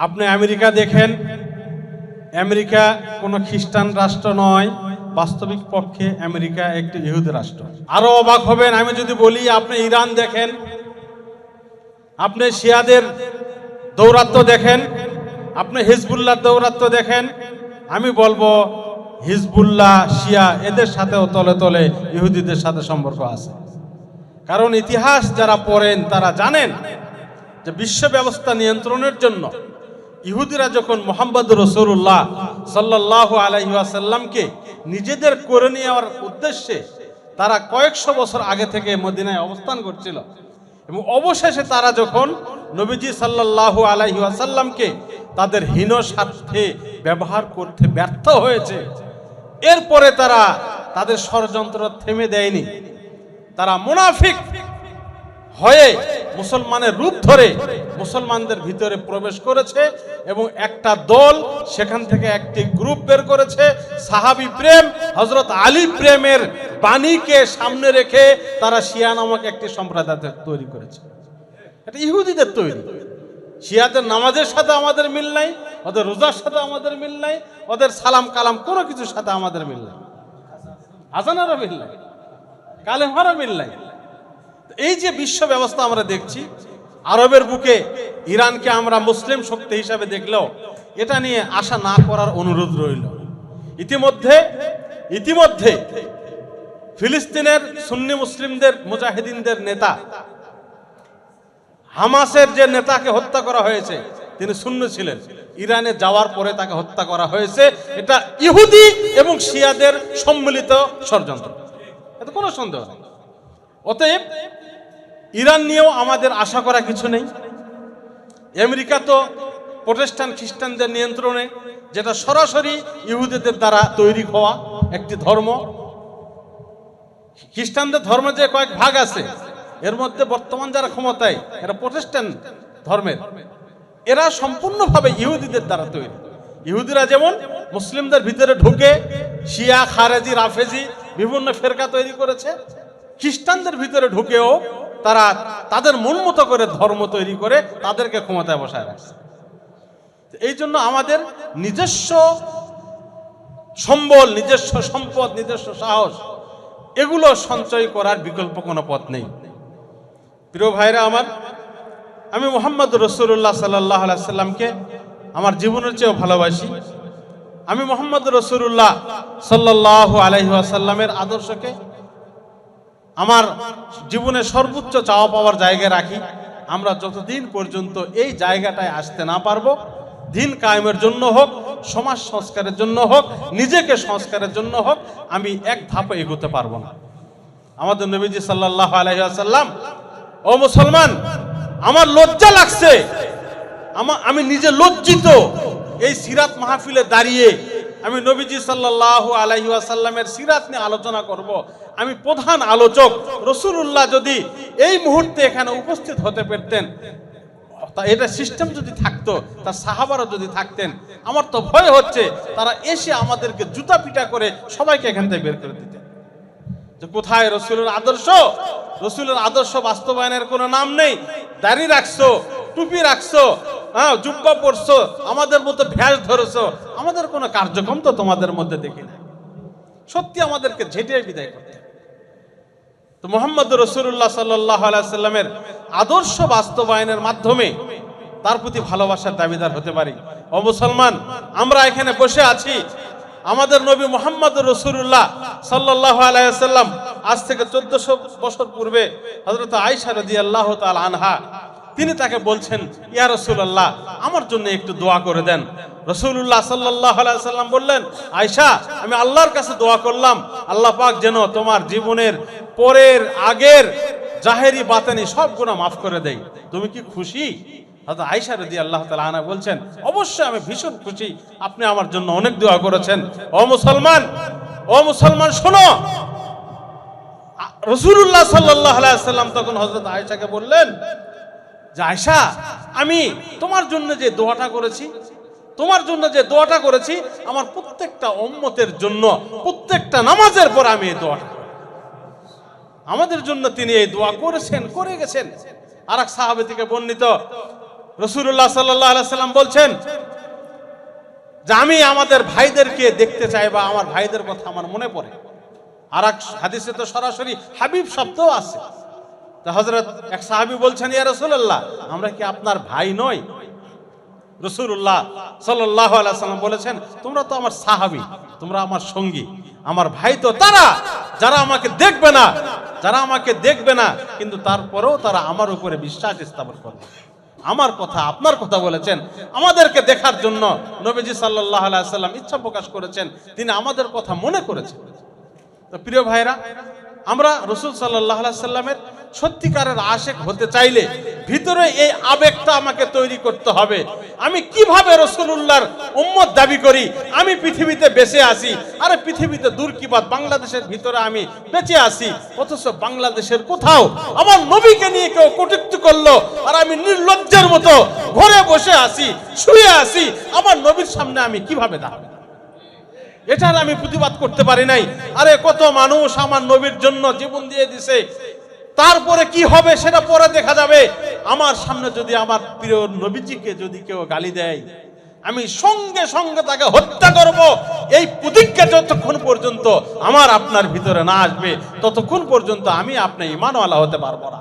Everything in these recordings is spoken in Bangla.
আপনি আমেরিকা দেখেন, আমেরিকা কোনো খ্রিস্টান রাষ্ট্র নয়, বাস্তবিক পক্ষে আমেরিকা একটি ইহুদি রাষ্ট্র। আরও অবাক হবেন, আমি যদি বলি, আপনি ইরান দেখেন, আপনি শিয়াদের দৌরাত্ম দেখেন, আপনি হিজবুল্লাহর দৌরাত্ম দেখেন, আমি বলব, হিজবুল্লাহ, শিয়া, এদের সাথেও তলে তলে ইহুদিদের সাথে সম্পর্ক আছে। কারণ ইতিহাস যারা পড়েন, তারা জানেন যে বিশ্ব ব্যবস্থা নিয়ন্ত্রণের জন্য ইহুদিরা যখন মোহাম্মদ রসুল্লাহ সাল্লাহ আলহিহাসাল্লামকে নিজেদের করে নেওয়ার উদ্দেশ্যে তারা কয়েকশো বছর আগে থেকে মদিনায় অবস্থান করছিল, এবং অবশেষে তারা যখন নবীজি সাল্লাহ আলহিহাসাল্লামকে তাদের হীন স্বার্থে ব্যবহার করতে ব্যর্থ হয়েছে, এরপরে তারা তাদের ষড়যন্ত্র থেমে দেয়নি। তারা মুনাফিক হয়ে মুসলমানের রূপ ধরে মুসলমানদের ভিতরে প্রবেশ করেছে এবং একটা দল সেখান থেকে একটি গ্রুপ বের করেছে। সাহাবি প্রেম হজরত আলী প্রেমের বাণীকে সামনে রেখে তারা শিয়া নামক একটি সম্প্রদায় তৈরি করেছে। এটা ইহুদিদের তৈরি। শিয়াদের নামাজের সাথে আমাদের মিল নাই, ওদের রোজার সাথে আমাদের মিল নাই, ওদের সালাম কালাম কোনো কিছুর সাথে আমাদের মিল নাই। আজানারও মিল নাই, কালেমারও মিল নাই। এই যে বিশ্ব ব্যবস্থা আমরা দেখছি, আরবের বুকে ইরানকে আমরা মুসলিম শক্তি হিসাবে দেখলেও এটা নিয়ে আশা না করার অনুরোধ রইল। ইতিমধ্যে ইতিমধ্যে ফিলিস্তিনের সুন্নি মুসলিমদের, মুজাহিদিনদের নেতা, হামাসের যে নেতাকে হত্যা করা হয়েছে, তিনি শূন্য ছিলেন। ইরানে যাওয়ার পরে তাকে হত্যা করা হয়েছে। এটা ইহুদি এবং শিয়াদের সম্মিলিত ষড়যন্ত্র। এতে কোনো সন্দেহ নেই। অতএব ইরান নিয়েও আমাদের আশা করা কিছু নেই। আমেরিকা তো প্রোটেস্টান খ্রিস্টানদের নিয়ন্ত্রণে, যেটা সরাসরি ইহুদিদের দ্বারা তৈরি হওয়া একটি ধর্ম। খ্রিস্টানদের ধর্ম যে কয়েক ভাগ আছে, এর মধ্যে বর্তমান যারা ক্ষমতায়, এরা প্রোটেস্টান ধর্মের। এরা সম্পূর্ণভাবে ইহুদিদের দ্বারা তৈরি। ইহুদিরা যেমন মুসলিমদের ভিতরে ঢুকে শিয়া, খারেজি, রাফেজি বিভিন্ন ফেরকা তৈরি করেছে, খ্রিস্টানদের ভিতরে ঢুকেও তারা তাদের মন মতো করে ধর্ম তৈরি করে তাদেরকে ক্ষমতায় বসায় রাখছে। এই জন্য আমাদের নিজস্ব সম্বল, নিজস্ব সম্পদ, নিজস্ব সাহস, এগুলো সঞ্চয় করার বিকল্প কোনো পথ নেই। প্রিয় ভাইরা আমার, আমি মোহাম্মদ রসুল্লাহ সাল্লাহ সাল্লামকে আমার জীবনের চেয়েও ভালোবাসি। আমি মোহাম্মদ রসুল্লাহ সাল্লাহ আলহিহাসাল্লামের আদর্শকে আমার জীবনে সর্বোচ্চ চাওয়া পাওয়ার জায়গায় রাখি। আমরা যতদিন পর্যন্ত এই জায়গাটায় আসতে না পারব, দিন কায়েমের জন্য হোক, সমাজ সংস্কারের জন্য হোক, নিজেকে সংস্কারের জন্য হোক, আমি এক ধাপে এগোতে পারব না। আমাদের নবীজি সাল্লাহ আলহিহাসাল্লাম ও মুসলমান, আমার লজ্জা লাগছে। আমি নিজে লজ্জিত। এই সিরাত মাহফিলে দাঁড়িয়ে আমি নবীজি সাল্লাহ আলহি আসাল্লামের সিরাত নিয়ে আলোচনা করব। আমি প্রধান আলোচক রসুল্লাহ যদি এই মুহূর্তে এখানে উপস্থিত হতে পারতেন, তা এটা সিস্টেম যদি থাকতো, তার সাহাবারা যদি থাকতেন, আমার তো ভয় হচ্ছে তারা এসে আমাদেরকে জুতা পিটা করে সবাইকে এখান থেকে বের করে দিতেন। যে কোথায় রসুলের আদর্শ? রসুলের আদর্শ বাস্তবায়নের কোনো নাম নেই। দাড়ি রাখছো, টুপি রাখছো হ্যাঁ জুব্বা পরছো, আমাদের মতো ভ্যাস ধরেছো। আমাদের কোনো কার্যক্রম তো তোমাদের মধ্যে দেখি না সত্যি আমাদেরকে ঝেঁটিয়ে বিদায় করতে তো মোহাম্মদ রসুল্লাহ সাল্লাহ সাল্লামের আদর্শ বাস্তবায়নের মাধ্যমে তার প্রতি ভালোবাসার দাবিদার হতে পারি। ও মুসলমান, আমরা এখানে বসে আছি। আমাদের নবী মোহাম্মদ রসুল্লাহ সাল্লাহ আলাইসাল্লাম আজ থেকে চোদ্দশো বছর পূর্বে হজরত আয়সা রদি আল্লাহ তাল আনহা তিনি তাকে বলছেন, ইয়া রসুল্লাহ আমার জন্য একটু দোয়া করে দেন। রসুল্লাহ সাল্লাহ সাল্লাম বললেন আয়সা আমি আল্লাহর কাছে দোয়া করলাম। আল্লাহ পাক যেন তোমার জীবনের পরের, আগের, জাহেরি, বাতানি সব গুণা মাফ করে দেয়। তুমি কি খুশি? হয়তো আয়সা রদি আল্লাহ তালা আনা বলছেন, অবশ্যই আমি ভীষণ খুশি। আপনি আমার জন্য অনেক দোয়া করেছেন। ও মুসলমান ও মুসলমান, শোনো। রসুল্লাহ সাল্লাহ সাল্লাম তখন হজরত আয়সাকে বললেন আয়সা আমি তোমার জন্য যে দোয়াটা করেছি, তোমার জন্য যে দোয়াটা করেছি, আমার প্রত্যেকটা অম্মতের জন্য, প্রত্যেকটা নামাজের পর আমি এই দোয়াটা আমাদের জন্য তিনি এই দোয়া করেছেন, করে গেছেন। আর এক সাহাবে থেকে বর্ণিত রসুল্লাহ সাল্লাহ সাল্লাম বলছেন, যে আমি আমাদের ভাইদেরকে দেখতে চাই বা আমার ভাইদের কথা আমার মনে পড়ে। আর এক হাদিসে তো সরাসরি হাবিব শব্দও আছে। তা হজরত এক সাহাবি বলছেন, ইয়া রসুল্লাহ আমরা কি আপনার ভাই নই? রসুল্লাহ সাল্লাহ সাল্লাম বলেছেন, তোমরা তো আমার সাহাবি, তোমরা আমার সঙ্গী, আমার ভাই তো তারা, যারা আমাকে দেখবে না, যারা আমাকে দেখবে না, কিন্তু তারপরেও তারা আমার উপরে বিশ্বাস স্থাপন করবে। আমার কথা, আপনার কথা বলেছেন। আমাদেরকে দেখার জন্য নবীজি সাল্লাহ সাল্লাম ইচ্ছা প্রকাশ করেছেন, তিনি আমাদের কথা মনে করেছেন। তো প্রিয় ভাইরা, আমরা রসুল সাল্লাহ সাল্লামের সত্যিকারের আশেক হতে চাইলে ভিতরে এই আবেগটা আমাকে তৈরি করতে হবে। আমি কীভাবে রসুল্লাহর উম্মত দাবি করি? আমি পৃথিবীতে বেঁচে আছি। আরে পৃথিবীতে দূর কি বাদ বাংলাদেশের ভিতরে আমি বেঁচে আছি। অথচ বাংলাদেশের কোথাও আমার নবীকে নিয়ে কেউ কটুক্তি করল আর আমি নির্লজ্জের মতো ঘরে বসে আছি, শুয়ে আছি। আমার নবীর সামনে আমি কীভাবে দাঁড়াবো? এটার আমি প্রতিবাদ করতে পারি নাই। আরে কত মানুষ আমার নবীর জন্য জীবন দিয়ে দিছে। তারপরে কি হবে সেটা পরে দেখা যাবে। আমার সামনে যদি আমার প্রিয় নবীজিকে যদি কেউ গালি দেয়, আমি সঙ্গে সঙ্গে তাকে হত্যা করব। এই প্রতিজ্ঞা যতক্ষণ পর্যন্ত আমার আপনার ভিতরে না আসবে, ততক্ষণ পর্যন্ত আমি আপনি ইমানওয়ালা হতে পারব না।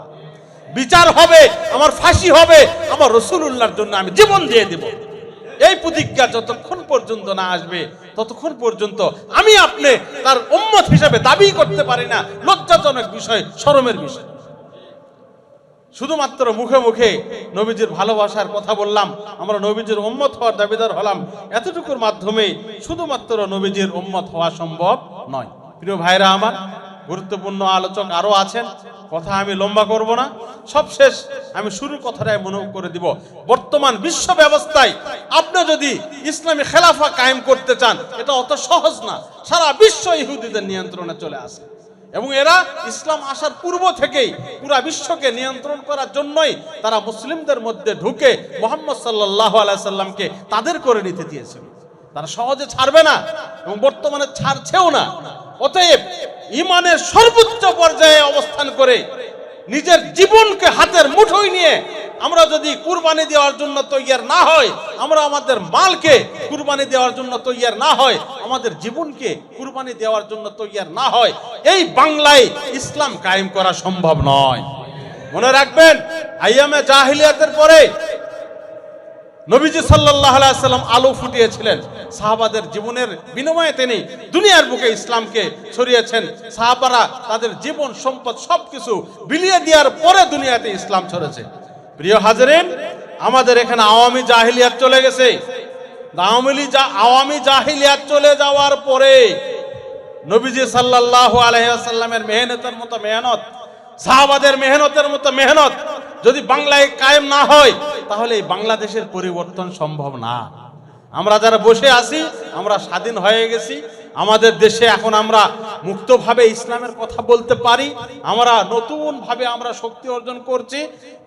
বিচার হবে, আমার ফাঁসি হবে, আমার রসুল রসুল্লাহর জন্য আমি জীবন দিয়ে দেব। এই প্রতিজ্ঞা যতক্ষণ পর্যন্ত না আসবে ততক্ষণ পর্যন্ত আমি আপনি তার উম্মত হিসাবে দাবি করতে পারি না। লজ্জাজনক বিষয়, শরমের বিষয়। শুধুমাত্র মুখে মুখে নবীজির ভালোবাসার কথা বললাম, আমরা নবীজির উম্মত হওয়ার দাবিদার হলাম। এতটুকুর মাধ্যমে শুধুমাত্র নবীজির উম্মত হওয়া সম্ভব নয়। প্রিয় ভাইরা আমার গুরুত্বপূর্ণ আলোচক আরও আছেন। কথা আমি লম্বা করব না। সব শেষ আমি শুরুর কথাটাই মনে করে দিব। বর্তমান বিশ্ব ব্যবস্থায় আপনি যদি ইসলামী খেলাফা কায়েম করতে চান, এটা অত সহজ না। সারা বিশ্ব ইহুদিদের নিয়ন্ত্রণে চলে আসে। এবং এরা ইসলাম আসার পূর্ব থেকেই পুরা বিশ্বকে নিয়ন্ত্রণ করার জন্যই তারা মুসলিমদের মধ্যে ঢুকে মোহাম্মদ সাল্লাহ আলাইসাল্লামকে তাদের করে নিতে দিয়েছিল। তারা সহজে ছাড়বে না এবং বর্তমানে ছাড়ছেও না। অতএব ইমানের সর্বোচ্চ পর্যায়ে অবস্থান করে নিজের জীবনকে হাতের মুঠোয় নিয়ে আমরা যদি কুরবানি দেওয়ার জন্য তৈয়ার না হয়, আমরা আমাদের মালকে কুরবানি দেওয়ার জন্য তৈয়ার না হয়, আমাদের জীবনকে কুরবানি দেওয়ার জন্য তৈয়ার না হয়, এই বাংলায় ইসলাম কায়েম করা সম্ভব নয়। মনে রাখবেন, আইয়ামে জাহিলিয়াতের পরে নবীজি সাল্লাহ সাল্লাম আলো ফুটিয়েছিলেন। সাহাবাদের জীবনের বিনিময়ে তিনি দুনিয়ার বুকে ইসলামকে ছড়িয়েছেন। সাহাবারা তাদের জীবন, সম্পদ সবকিছু বিলিয়ে দেওয়ার পরে দুনিয়াতে ইসলাম ছড়েছে। প্রিয় হাজারেন, আমাদের এখানে আওয়ামী জাহিলিয়াত চলে গেছে। আওয়ামী জা- আওয়ামী জাহিলিয়াত চলে যাওয়ার পরে নবীজি সাল্লাল্লাহু আলহামের মেহনতের মতো মেহনত, সাহাবাদের মেহনতের মতো মেহনত যদি বাংলায় কায়েম না হয় তাহলে এই বাংলাদেশের পরিবর্তন সম্ভব না। আমরা যারা বসে আছি, আমরা স্বাধীন হয়ে গেছি। আমাদের দেশে এখন আমরা মুক্তভাবে ইসলামের কথা বলতে পারি। আমরা নতুন ভাবে আমরা শক্তি অর্জন করছি।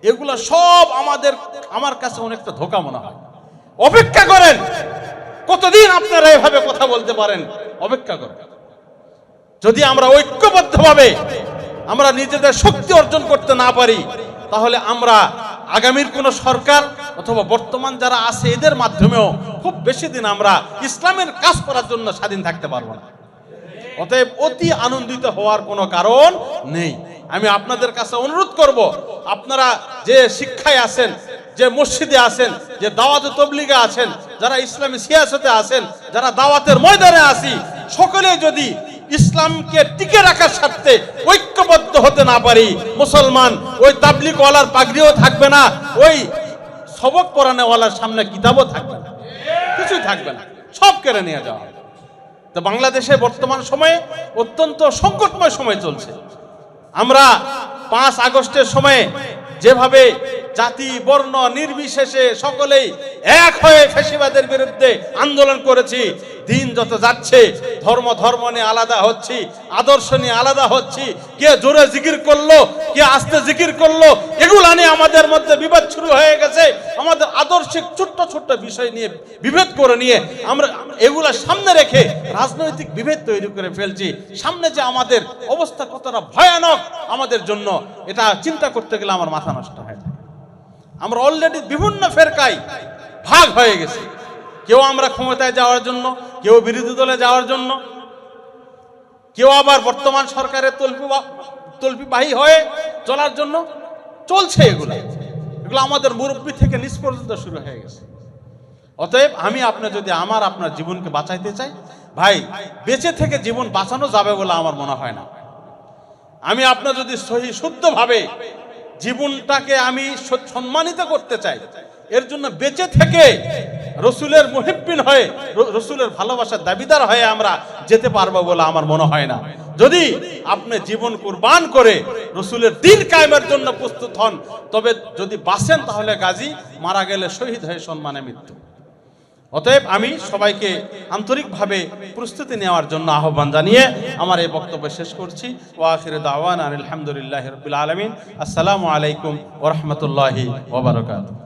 এগুলো সব আমাদের, আমার কাছে অনেকটা ধোকা মনে হয়। অপেক্ষা করেন, কতদিন আপনারা এভাবে কথা বলতে পারেন? অপেক্ষা করেন। যদি আমরা ঐক্যবদ্ধভাবে আমরা নিজেদের শক্তি অর্জন করতে না পারি, তাহলে আমরা আগামীর কোন সরকার অথবা বর্তমান যারা আছে, এদের মাধ্যমেও খুব বেশি দিন আমরা ইসলামের কাজ করার জন্য স্বাধীন থাকতে পারব না। অতএব অতি আনন্দিত হওয়ার কোনো কারণ নেই। আমি আপনাদের কাছে অনুরোধ করব, আপনারা যে শিক্ষায় আছেন, যে মসজিদে আছেন, যে দাওয়াতে তবলিগে আছেন, যারা ইসলামী সিয়াসতে আছেন, যারা দাওয়াতের ময়দানে আসি সকলে যদি ইসলামকে টিকে রাখার স্বার্থে ঐক্যবদ্ধ হতে না পারি। মুসলমান, ওই তাবলিগওয়ালার পাগড়িও থাকবে না, ওই সবক পড়ানেওয়ালার সামনে কিতাবও থাকবে না। কিছুই থাকবে না, সব কেড়ে নিয়ে যাওয়া। তো বাংলাদেশে বর্তমান সময়ে অত্যন্ত সংকটময় সময় চলছে। আমরা পাঁচ আগস্টের সময়ে যেভাবে জাতি, বর্ণ, নির্বিশেষে সকলেই এক হয়ে ফেসিবাদের বিরুদ্ধে আন্দোলন করেছি। দিন যত যাচ্ছে, ধর্ম ধর্ম নিয়ে আলাদা হচ্ছি, আদর্শ নিয়ে আলাদা হচ্ছি। কে জোরে জিকির করল, কে আস্তে জিকির করল, এগুলো নিয়ে আমাদের মধ্যে বিভেদ শুরু হয়ে গেছে। আমাদের আদর্শিক ছোট্ট ছোট্ট বিষয় নিয়ে বিভেদ করে নিয়ে আমরা এগুলা সামনে রেখে রাজনৈতিক বিভেদ তৈরি করে ফেলছি। সামনে যে আমাদের অবস্থা কতটা ভয়ানক, আমাদের জন্য এটা চিন্তা করতে গেলে আমার মাথা নষ্ট হয়ে আমরা অলরেডি বিভিন্ন ফেরকায় ভাগ হয়ে গেছি। কেউ আমরা ক্ষমতায় যাওয়ার জন্য, কেউ বিরোধী দলে যাওয়ার জন্য, কেউ আবার বর্তমান সরকারের তল্পি তল্পিবাহী হয়ে চলার জন্য চলছে এগুলো। এগুলো আমাদের মুরব্বী থেকে নিচ পর্যন্ত শুরু হয়ে গেছে। অতএব আমি আপনি যদি আমার আপনার জীবনকে বাঁচাইতে চাই, ভাই, বেঁচে থেকে জীবন বাঁচানো যাবে বলে আমার মনে হয় না। আমি আপনার যদি সহি শুদ্ধভাবে জীবনটাকে আমি সম্মানিত করতে চাই। এর জন্য বেঁচে থেকে রসুলের মুহিব্বিন হয়ে রসুলের ভালোবাসার দাবিদার হয়ে আমরা যেতে পারব বলে আমার মনে হয় না। যদি আপনি জীবন কুরবান করে রসুলের দিন কায়েমের জন্য প্রস্তুত হন, তবে যদি বাসেন তাহলে গাজী, মারা গেলে শহীদ হয়ে সম্মানে মৃত্যু। অতএব আমি সবাইকে আন্তরিকভাবে প্রস্তুতি নেওয়ার জন্য আহ্বান জানিয়ে আমার এই বক্তব্য শেষ করছি। ওয়াখির দাওয়ান আলহামদুলিল্লাহ রবিল আলমিন। আসসালামু আলাইকুম ওরহমতুল্লাহি ওবরকাত